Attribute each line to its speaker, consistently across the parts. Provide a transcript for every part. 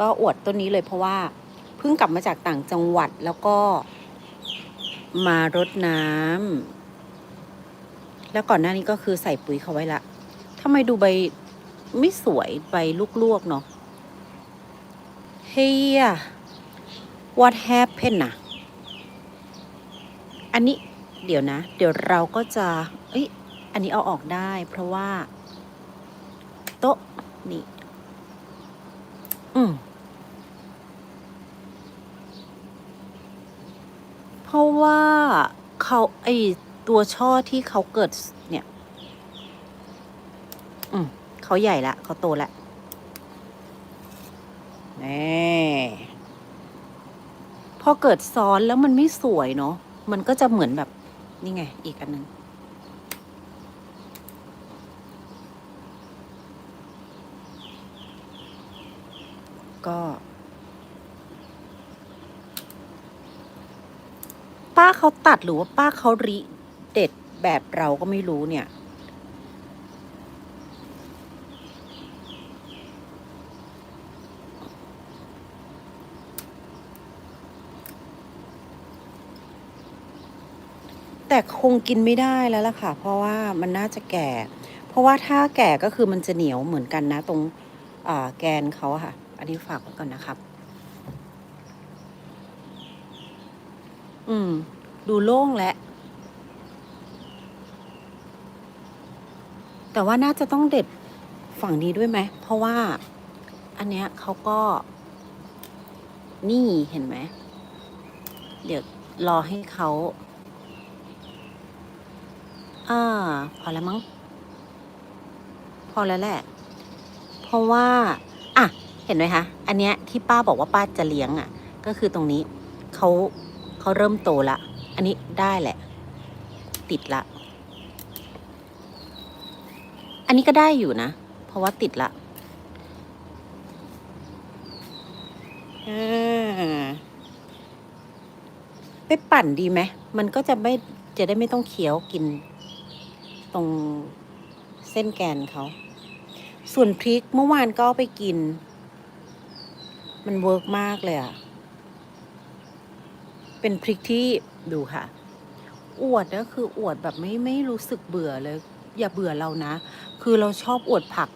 Speaker 1: ก็อวดต้นนี้เลยเพราะว่าเพิ่งกลับมาจากต่างจังหวัดแล้วก็มารดน้ำแล้วก่อนหน้านี้ก็คือใส่ปุ๋ยเขาไว้ละทำไมดูใบไม่สวยใบลวกๆเนาะเฮีย what happened นะอันนี้เดี๋ยวนะ เดี๋ยวเราก็จะ เอ้ย อันนี้เอาออกได้ เพราะว่า โต๊ะ นี่ อืม เพราะว่าเขาไอตัวช่อที่เขาเกิดเนี่ย อืมเขาใหญ่ละเขาโตละนี่พอเกิดซ้อนแล้วมันไม่สวยเนาะมันก็จะเหมือนแบบนี่ไง อีกอันหนึ่งก็ ป้าเขาตัดหรือว่าป้าเขาริเด็ดแบบเราก็ไม่รู้เนี่ย แต่คงกินไม่ได้แล้วล่ะค่ะ เพราะว่ามันน่าจะแก่ เพราะว่าถ้าแก่ก็คือมันจะเหนียวเหมือนกันนะ ตรงแกนเขาค่ะ อันนี้ฝากไว้ก่อนนะครับ อืม ดูโล่งแล้วแต่ว่าน่าจะต้องเด็ดฝั่งนี้ด้วยไหม เพราะว่า อันเนี้ยเขาก็ นี่เห็นไหม เดี๋ยวรอให้เขาอ่าพอแล้วมั้ง พอแล้วแหละ เพราะว่า อะ เห็นไหมคะ อันเนี้ยที่ป้าบอกว่าป้าจะเลี้ยงอะ ก็คือตรงนี้เขา เขาเริ่มโตละ อันนี้ได้แหละ ติดละ อันนี้ก็ได้อยู่นะ เพราะว่าติดละไปปั่นดีไหม มันก็จะไม่จะได้ไม่ต้องเคี้ยวกิน ตรงเส้นแกนเขา ส่วนพริกเมื่อวานก็ไปกิน มันเวิร์กมากเลยอะ เป็นพริกที่ดูค่ะ อวดก็คืออวดแบบไม่ไม่รู้สึกเบื่อเลย อย่าเบื่อเรานะ คือเราชอบอวดผัก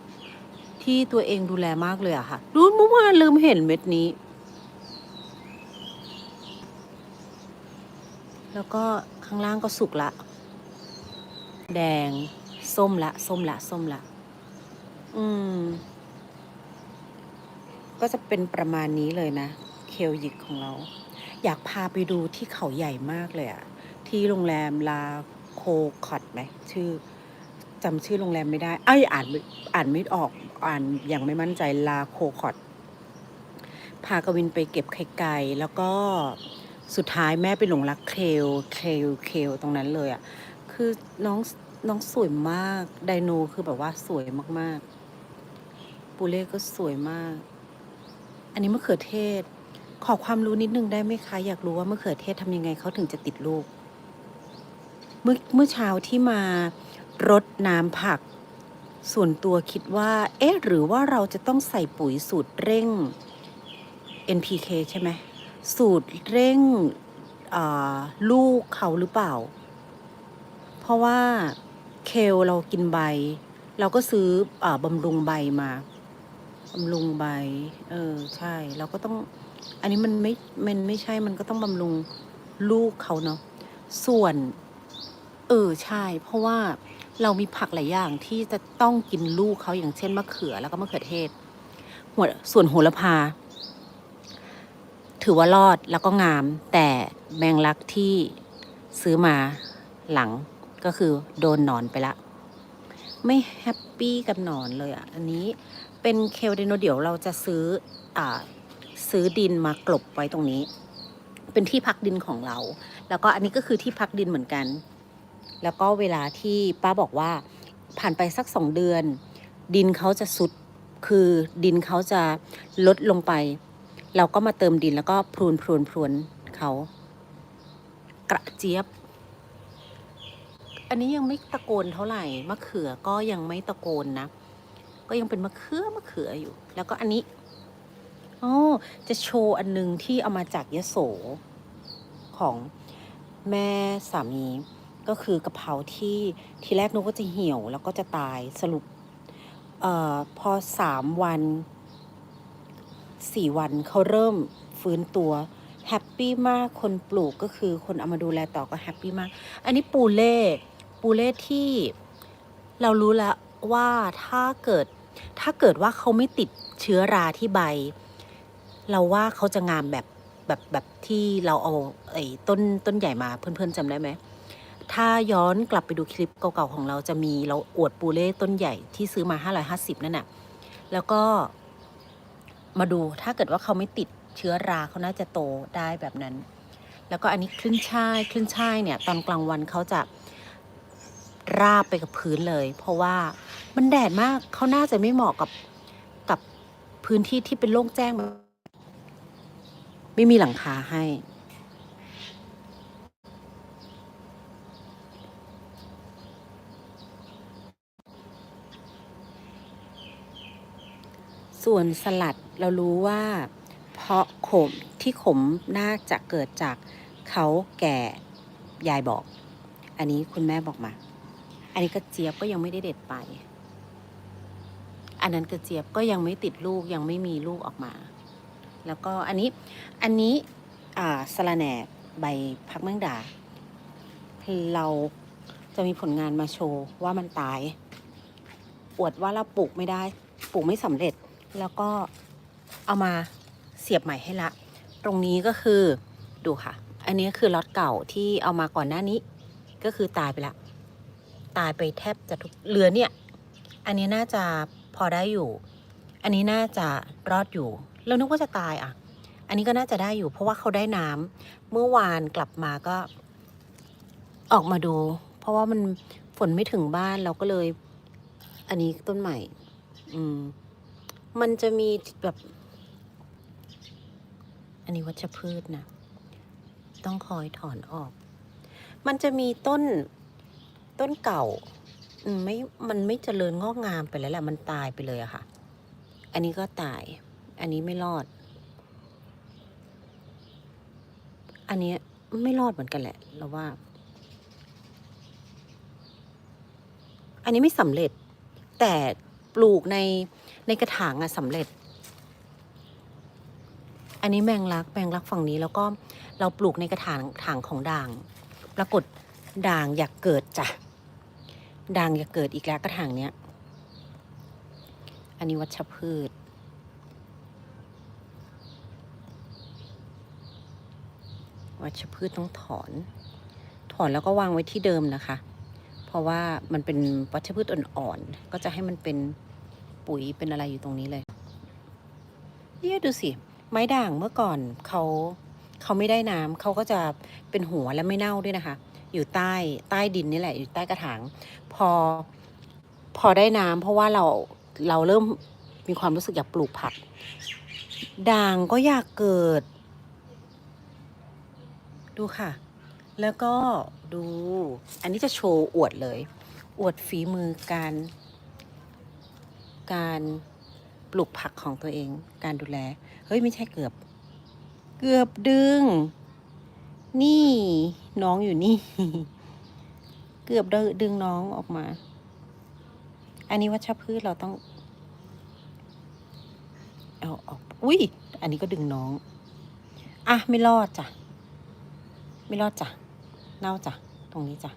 Speaker 1: ที่ตัวเองดูแลมากเลยอะค่ะ ดูเมื่อวานลืมเห็นเม็ดนี้ แล้วก็ข้างล่างก็สุกละ แดง ส้มละ ส้มละ ส้มละ อืม ก็จะเป็นประมาณนี้เลยนะ เคลยิกของเรา อยากพาไปดูที่เขาใหญ่มากเลยอะที่โรงแรมลาโคคอตไหมชื่อจำชื่อโรงแรมไม่ได้เอ้ยอ่านอ่านไม่ออกอ่านอย่างไม่มั่นใจลาโคคอตพากวินไปเก็บไข่ไก่แล้วก็สุดท้ายแม่ไปหลงรักเคลเคลเคลตรงนั้นเลยอะคือน้องน้องสวยมากไดโนคือแบบว่าสวยมากๆ ปูเล่ก็สวยมาก อันนี้มะเขือเทศ ขอความรู้นิดนึงได้ไหมคะ อยากรู้ว่า มะเขือเทศทำยังไงเขาถึงจะติดลูก เมื่อเมื่อเช้าที่มารดน้ำผัก ส่วนตัวคิดว่า เอ๊ะ หรือว่าเราจะต้องใส่ปุ๋ยสูตรเร่ง NPK ใช่ไหม สูตรเร่งลูกเขาหรือเปล่า เพราะว่าเคลเรากินใบ เราก็ซื้ออบำรุงใบมาบำรุงใบ เออ ใช่ เราก็ต้อง อันนี้มันไม่ มันไม่ใช่ มันก็ต้องบำรุงลูกเขาเนาะ ส่วน เออใช่ เพราะว่าเรามีผักหลายอย่างที่จะต้องกินลูกเขาอย่างเช่นมะเขือแล้วก็มะเขือเทศ หัวส่วนโหระพา ถือว่ารอดแล้วก็งาม แต่แมงลักที่ซื้อมาหลังก็คือโดนหนอนไปละ ไม่แฮปปี้กับหนอนเลยอะ อันนี้เป็นเคลเดโนเดี๋ยวเราจะซื้ออ่า ซื้อดินมากลบไว้ตรงนี้ เป็นที่พักดินของเรา แล้วก็อันนี้ก็คือที่พักดินเหมือนกัน แล้วก็เวลาที่ป้าบอกว่าผ่านไปสักสองเดือน ดินเขาจะสุดคือดินเขาจะลดลงไป เราก็มาเติมดินแล้วก็พรวนพรวนพรวนเขากระเจี๊ยบ อันนี้ยังไม่ตะโกนเท่าไหร่มะเขือก็ยังไม่ตะโกนนะ ก็ยังเป็นมะเขือมะเขืออยู่ แล้วก็อันนี้ โอ้จะโชว์อันนึงที่เอามาจากยโสของแม่สามี ก็คือกะเพราที่ทีแรกนึกว่าจะเหี่ยว แล้วก็จะตายสรุปเออพอสามวันสี่วันเขาเริ่มฟื้นตัวแฮปปี้มากคนปลูกก็คือคนเอามาดูแลต่อก็แฮปปี้มาก อันนี้ปูเล่ปูเล่ที่เรารู้แล้วว่าถ้าเกิดถ้าเกิดว่าเขาไม่ติดเชื้อราที่ใบ เราว่าเขาจะงามแบบแบบแบบที่เราเอาไอ้ต้นต้นใหญ่มาเพื่อนๆจำได้ไหมถ้าย้อนกลับไปดูคลิปเก่าๆของเราจะมีเราอวดปูเล่ต้นใหญ่ที่ซื้อมา 550 นั่นน่ะ แล้วก็มาดูถ้าเกิดว่าเขาไม่ติดเชื้อราเขาน่าจะโตได้แบบนั้น แล้วก็อันนี้คลื่นช่ายคลื่นช่ายเนี่ย ตอนกลางวันเขาจะราบไปกับพื้นเลย เพราะว่ามันแดดมากเขาน่าจะไม่เหมาะกับกับพื้นที่ที่เป็นโล่งแจ้งแบบ ไม่มีหลังคาให้ ส่วนสลัดเรารู้ว่า เพราะขมที่ขมน่าจะเกิดจากเขาแก่ยายบอก อันนี้คุณแม่บอกมา อันนี้กระเจี๊ยบก็ยังไม่ได้เด็ดไป อันนั้นกระเจี๊ยบก็ยังไม่ติดลูกยังไม่มีลูกออกมา แล้วก็อันนี้อันนี้อ่าสละแหน่ใบพักเมืองดา เราจะมีผลงานมาโชว์ว่ามันตาย อวดว่าเราปลูกไม่ได้ ปลูกไม่สำเร็จ แล้วก็เอามาเสียบใหม่ให้ละ ตรงนี้ก็คือดูค่ะ อันนี้คือล็อตเก่าที่เอามาก่อนหน้านี้ ก็คือตายไปละ ตายไปแทบจะทุกเหลือเนี่ย อันนี้น่าจะพอได้อยู่ อันนี้น่าจะรอดอยู่ เรานึกว่าจะตายอะ อันนี้ก็น่าจะได้อยู่ เพราะว่าเขาได้น้ำเมื่อวานกลับมาก็ ออกมาดู เพราะว่ามันฝนไม่ถึงบ้านเราก็เลย อันนี้ต้นใหม่ อืม มันจะมีแบบ อันนี้วัชพืชนะต้องคอยถอนออก มันจะมีต้นต้นเก่า ไม่ มันไม่เจริญงอกงามไปแล้วแหละ มันตายไปเลยอะค่ะ อันนี้ก็ตาย อันนี้ไม่รอด อันนี้ไม่รอดเหมือนกันแหละเราว่า อันนี้ไม่สำเร็จ แต่ปลูกในในกระถางอะสำเร็จ อันนี้แมงลักแมงลักฝั่งนี้แล้วก็เราปลูกในกระถางถางของด่าง ปรากฏด่างอยากเกิดจ้ะด่างอยากเกิดอีกแล้วกระถางเนี้ย นนี้วัชพืช วัชพืชต้องถอน ถอนแล้วก็วางไว้ที่เดิมนะคะ เพราะว่ามันเป็นวัชพืชอ่อนๆ ก็จะให้มันเป็นปุ๋ยเป็นอะไรอยู่ตรงนี้เลยเนี่ยดูสิ ไม้ด่างเมื่อก่อนเขาเขาไม่ได้น้ำเขาก็จะเป็นหัวและไม่เน่าด้วยนะคะ อยู่ใต้ใต้ดินนี่แหละ อยู่ใต้กระถาง พอพอได้น้ำเพราะว่าเรา เราเริ่มมีความรู้สึกอยากปลูกผัก ด่างก็อยากเกิด ดูค่ะ แล้วก็ดู อันนี้จะโชว์อวดเลย อวดฝีมือการ การปลูกผักของตัวเอง การดูแล เฮ้ย ไม่ใช่เกือบ เกือบดึง นี่น้องอยู่นี่ เกือบดึงน้องออกมา อันนี้วัชพืชเราต้อง เอาออก อุ้ย อันนี้ก็ดึงน้อง อะ ไม่รอดจ้ะ ไม่รอดจ้ะ เน่าจ้ะ ตรงนี้จ้ะ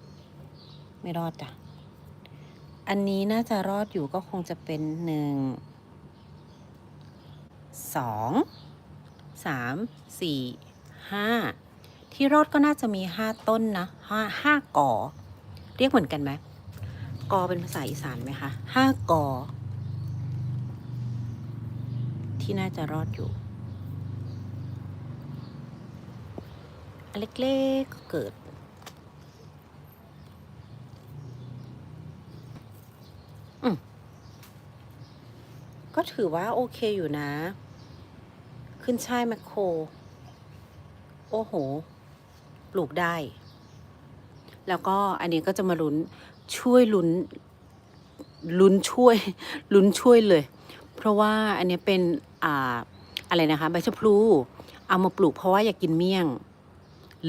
Speaker 1: ไม่รอดจ้ะ อันนี้น่าจะรอดอยู่ก็คงจะเป็นหนึ่ง สอง สาม สี่ ห้า ที่รอดก็น่าจะมีห้าต้นนะห้าห้าก่อ เรียกเหมือนกันไหม กอเป็นภาษาอีสานไหมคะห้ากอ ที่น่าจะรอดอยู่อันเล็กๆก็เกิด อืมก็ถือว่าโอเคอยู่นะ ขึ้นช่ายแมคโคร โอ้โห ปลูกได้ แล้วก็อันนี้ก็จะมาลุ้น ช่วยลุ้นลุ้นช่วยลุ้นช่วยเลย เพราะว่าอันนี้เป็นอ่าอะไรนะคะใบชะพลูเอามาปลูกเพราะว่าอยากกินเมี่ยง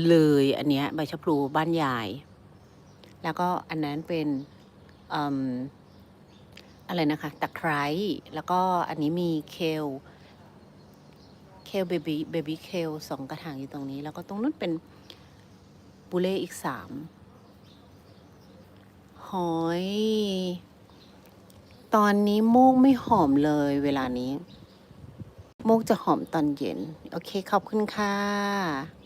Speaker 1: เลยอันเนี้ยใบชะพลูบ้านยาย แล้วก็อันนั้นเป็นออะไรนะคะตะไคร้แล้วก็อันนี้มีเคลเคลเบบี้เบบี้เคลสองกระถางอยู่ตรงนี้ แล้วก็ตรงนู้นเป็นบูเล่อีกสาม หอย ตอนนี้โมกไม่หอมเลยเวลานี้ โมกจะหอมตอนเย็น โอเค ขอบคุณค่ะ